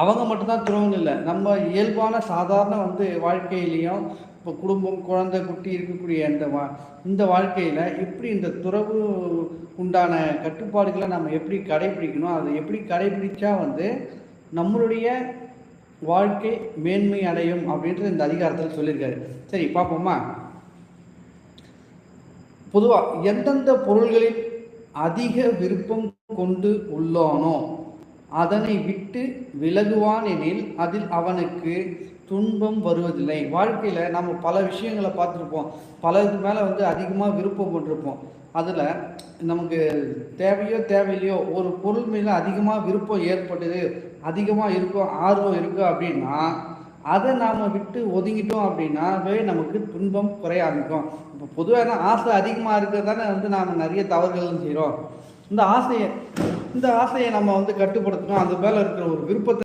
அவங்க மட்டும்தான் துறவுன்னு இல்லை. நம்ம இயல்பான சாதாரண வந்து வாழ்க்கையிலையும் இப்போ குடும்பம் குழந்தை குட்டி இருக்கக்கூடிய இந்த வா இந்த வாழ்க்கையில் எப்படி இந்த துறவு உண்டான கட்டுப்பாடுகளை நம்ம எப்படி கடைபிடிக்கணும் அதை எப்படி கடைபிடிச்சா வந்து நம்மளுடைய வாழ்க்கை மேன்மை அடையும் அப்படின்றது இந்த அதிகாரத்தில் சொல்லியிருக்காரு. சரி பார்ப்போமா? பொதுவாக எந்தெந்த பொருள்களில் அதிக விருப்பம் கொண்டு உள்ளானோ அதனை விட்டு விலகுவான் எனில் அதில் அவனுக்கு துன்பம் வருவதில்லை. வாழ்க்கையில் நம்ம பல விஷயங்களை பார்த்துருப்போம். பல இது மேலே வந்து அதிகமாக விருப்பம் கொண்டிருப்போம். அதில் நமக்கு தேவையோ தேவையில்லையோ ஒரு பொருள் மேலே அதிகமாக விருப்பம் ஏற்பட்டது அதிகமாக இருக்கும் ஆர்வம் இருக்குது அப்படின்னா அதை நாம் விட்டு ஒதுங்கிட்டோம் அப்படின்னாவே நமக்கு துன்பம் குறைய ஆரம்பிக்கும் இப்போ பொதுவாக ஆசை அதிகமாக இருக்கிறது தானே வந்து நாம் நிறைய தவறுகள் செய்கிறோம் இந்த ஆசையை இந்த ஆசையை நம்ம வந்து கட்டுப்படுத்தணும். அந்த மேலே இருக்கிற ஒரு விருப்பத்தை